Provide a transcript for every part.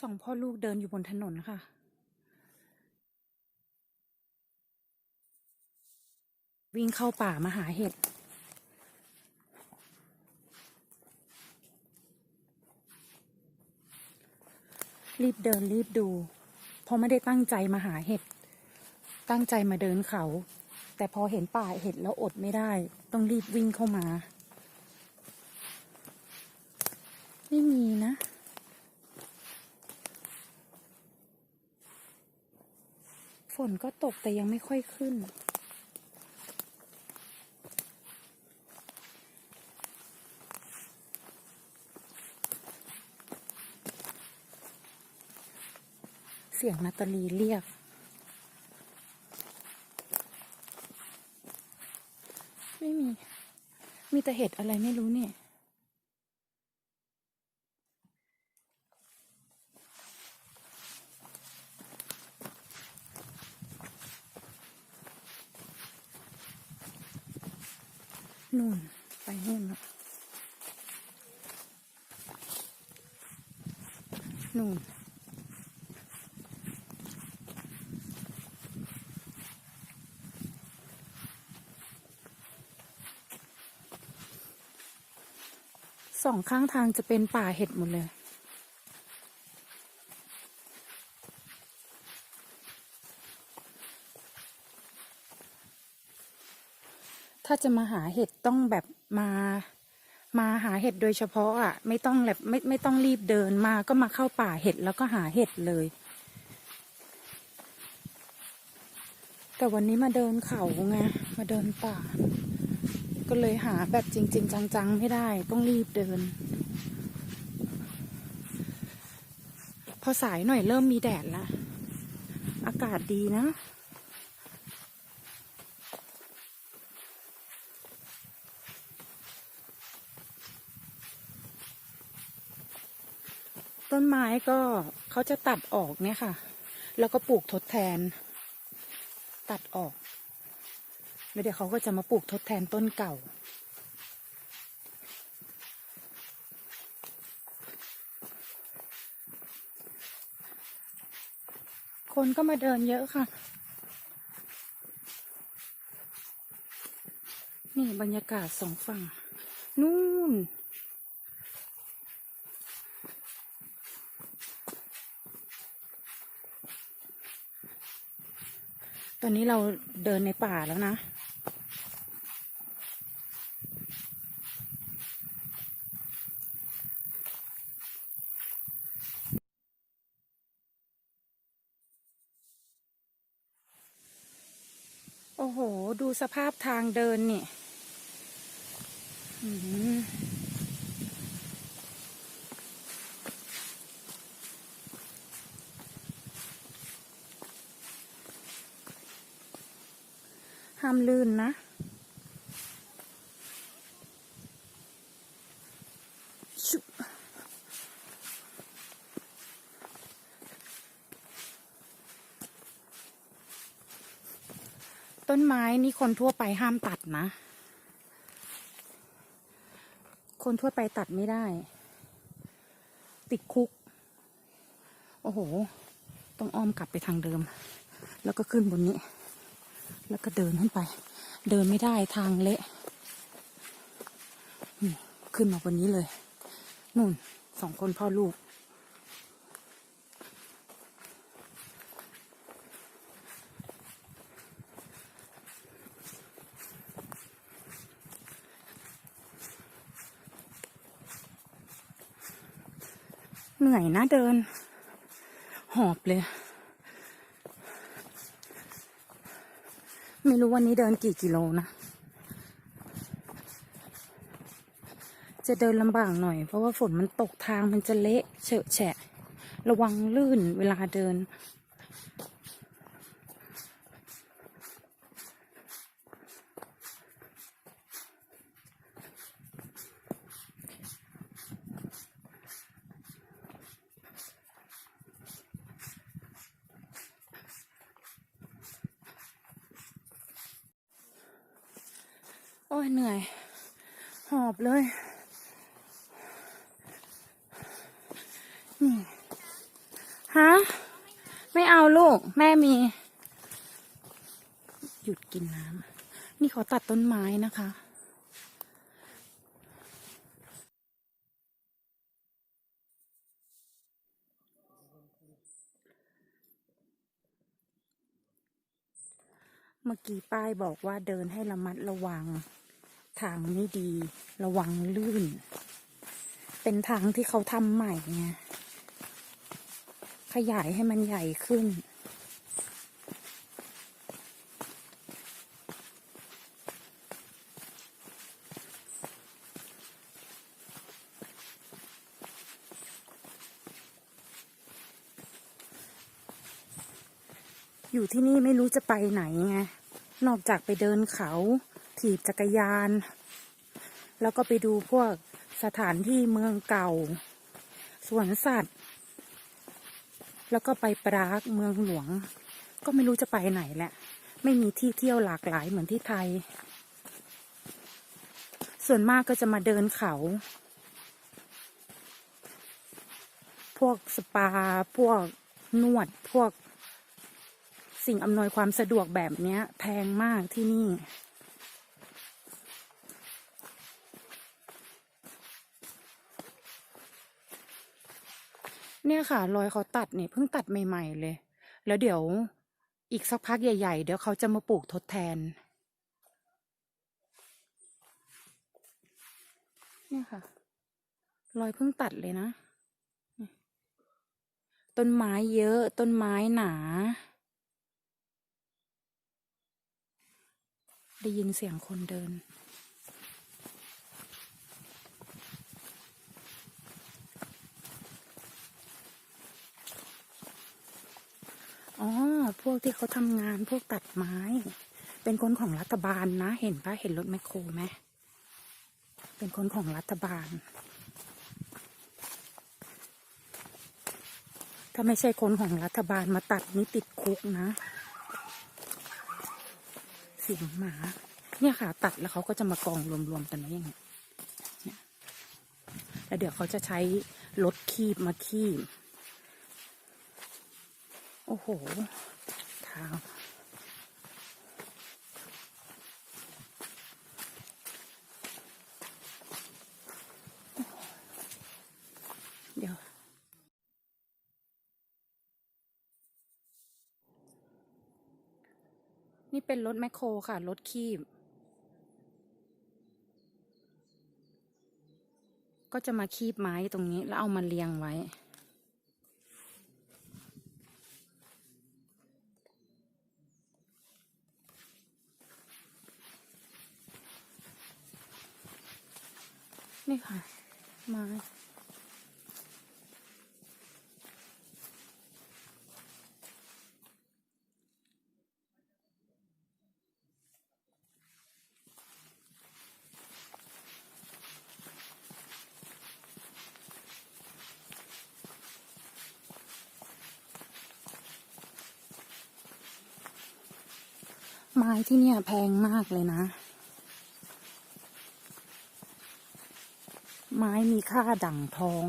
สองพ่อลูกเดินอยู่บนถนนค่ะ วิ่งเข้าป่ามาหาเห็ดรีบเดินรีบดู เพราะไม่ได้ตั้งใจมาหาเห็ด ตั้งใจมาเดินเขา แต่พอเห็นป่าเห็ดแล้วอดไม่ได้ ต้องรีบวิ่งเข้ามา ไม่มีนะ ฝนก็ตกแต่ยังไม่ค่อยขึ้น เสียงนาตาลีเรียกไม่มี มีแต่เห็ดอะไรไม่รู้เนี่ย นู่น ไปนู่นละนู่นสองข้างทางจะเป็นป่าเห็ดหมดเลย ถ้าจะมาหาเห็ดต้องแบบมามาหาเห็ดโดยเฉพาะอะ ไม่ต้องแบบไม่ไม่ต้องรีบเดินมาก็มาเข้าป่าเห็ดแล้วก็หาเห็ดเลย แต่วันนี้มาเดินเขาไงมาเดินป่า ก็เลยหาแบบจริง ๆ จัง ๆ ไม่ได้ต้องรีบเดิน พอสายหน่อยเริ่มมีแดดละอากาศดีนะ ต้นไม้ก็เขาจะตัดออกเนี่ยค่ะ แล้วก็ปลูกทดแทน ตัดออกแล้วเดี๋ยวเขาก็จะมาปลูกทดแทนต้นเก่า คนก็มาเดินเยอะค่ะ นี่บรรยากาศสองฝั่ง นู่น อนนี้เราเดินในป่าแล้วนะ โอ้โห ดูสภาพทางเดินนี่ ห้ามลื่นนะ ต้นไม้นี่คนทั่วไปห้ามตัดนะ คนทั่วไปตัดไม่ได้ ติดคุก โอ้โห ต้องอ้อมกลับไปทางเดิม แล้วก็ขึ้นบนนี้ แล้วก็เดินขึ้นไป เดินไม่ได้ทางเละขึ้นมาบนนี้เลย นู่นสองคนพ่อลูก เหนื่อยนะเดิน หอบเลย ไม่รู้วันนี้เดินกี่กิโลนะ จะเดินลำบากหน่อยเพราะว่าฝนมันตกทางมันจะเละเฉอะแฉะ ระวังลื่นเวลาเดิน โอ้ยเหนื่อย หอบเลย นี่ฮะไม่เอาลูก แม่มี หยุดกินน้ำนี่เขาตัดต้นไม้นะคะเมื่อกี้ป้ายบอกว่าเดินให้ระมัดระวัง ทางไม่ดี ระวังลื่น เป็นทางที่เขาทำใหม่ไงขยายให้มันใหญ่ขึ้น อยู่ที่นี่ไม่รู้จะไปไหนไงนอกจากไปเดินเขา ถีบจักรยาน แล้วก็ไปดูพวกสถานที่เมืองเก่า สวนสัตว์ แล้วก็ไปปรากเมืองหลวง ก็ไม่รู้จะไปไหนแหละ ไม่มีที่เที่ยวหลากหลายเหมือนที่ไทย ส่วนมากก็จะมาเดินเขา พวกสปา พวกนวด พวกสิ่งอำนวยความสะดวกแบบนี้แพงมากที่นี่ เนี่ยค่ะ รอยเขาตัดเนี่ยเพิ่งตัดใหม่ ๆ เลย แล้วเดี๋ยวอีกสักพักใหญ่ ๆ เดี๋ยวเขาจะมาปลูกทดแทน เนี่ยค่ะ รอยเพิ่งตัดเลยนะ ต้นไม้เยอะ ต้นไม้หนา ได้ยินเสียงคนเดิน อ๋อ พ วกที่เขาทำงานพวกตัดไม้ เป็นคนของรัฐบาลนะ เห็นปะเห็นรถแมคโครไหมเป็นคนของรัฐบาล ถ้าไม่ใช่คนของรัฐบาลมาตัดนี่ติดคุกนะ เสียงหมา เนี่ยค่ะ ตัดแล้วเขาก็จะมากองรวมๆกันไว้อย่างเงี้ยแล้วเดี๋ยวเขาจะใช้รถคีบมาคีบโอ้โห ทางเดี๋ยว นี่เป็นรถแมคโครค่ะ รถคีบ ก็จะมาคีบไม้ตรงนี้แล้วเอามาเรียงไว้ นี่ค่ะไม้ไม้ที่เนี่ยแพงมากเลยนะ ไม้มีค่าดั่งทอง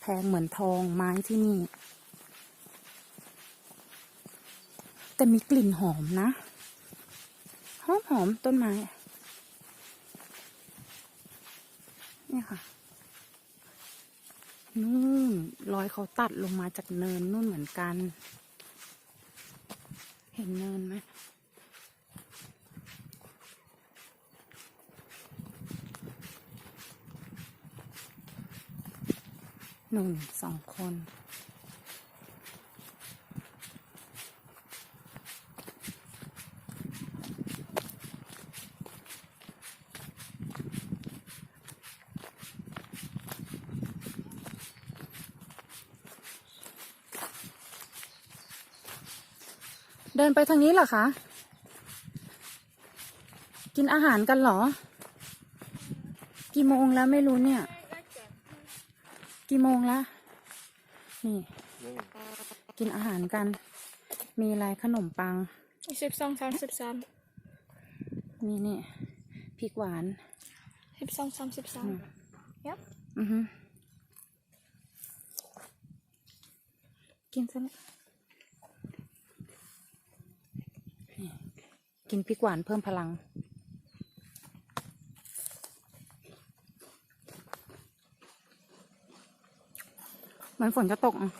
แพงเหมือนทองไม้ที่นี่ แต่มีกลิ่นหอมนะ หอมหอมต้นไม้เนี่ยค่ะ นู่นรอยเขาตัดลงมาจากเนินนู่นเหมือนกัน เห็นเนินไหม หนึ่งสองคน เดินไปทางนี้เหรอคะ กินอาหารกันเหรอ กี่โมงแล้วไม่รู้เนี่ย กี่โมงแล้วนี่ กินอาหารกัน มีอะไรขนมปังสิบสองสามสิบสามนี่นี่พริกหวานสิบสองสามสิบสามยับอือฮึซะแล้วนี่กินพริกหวานเพิ่มพลัง เหมือนฝนจะตกอะ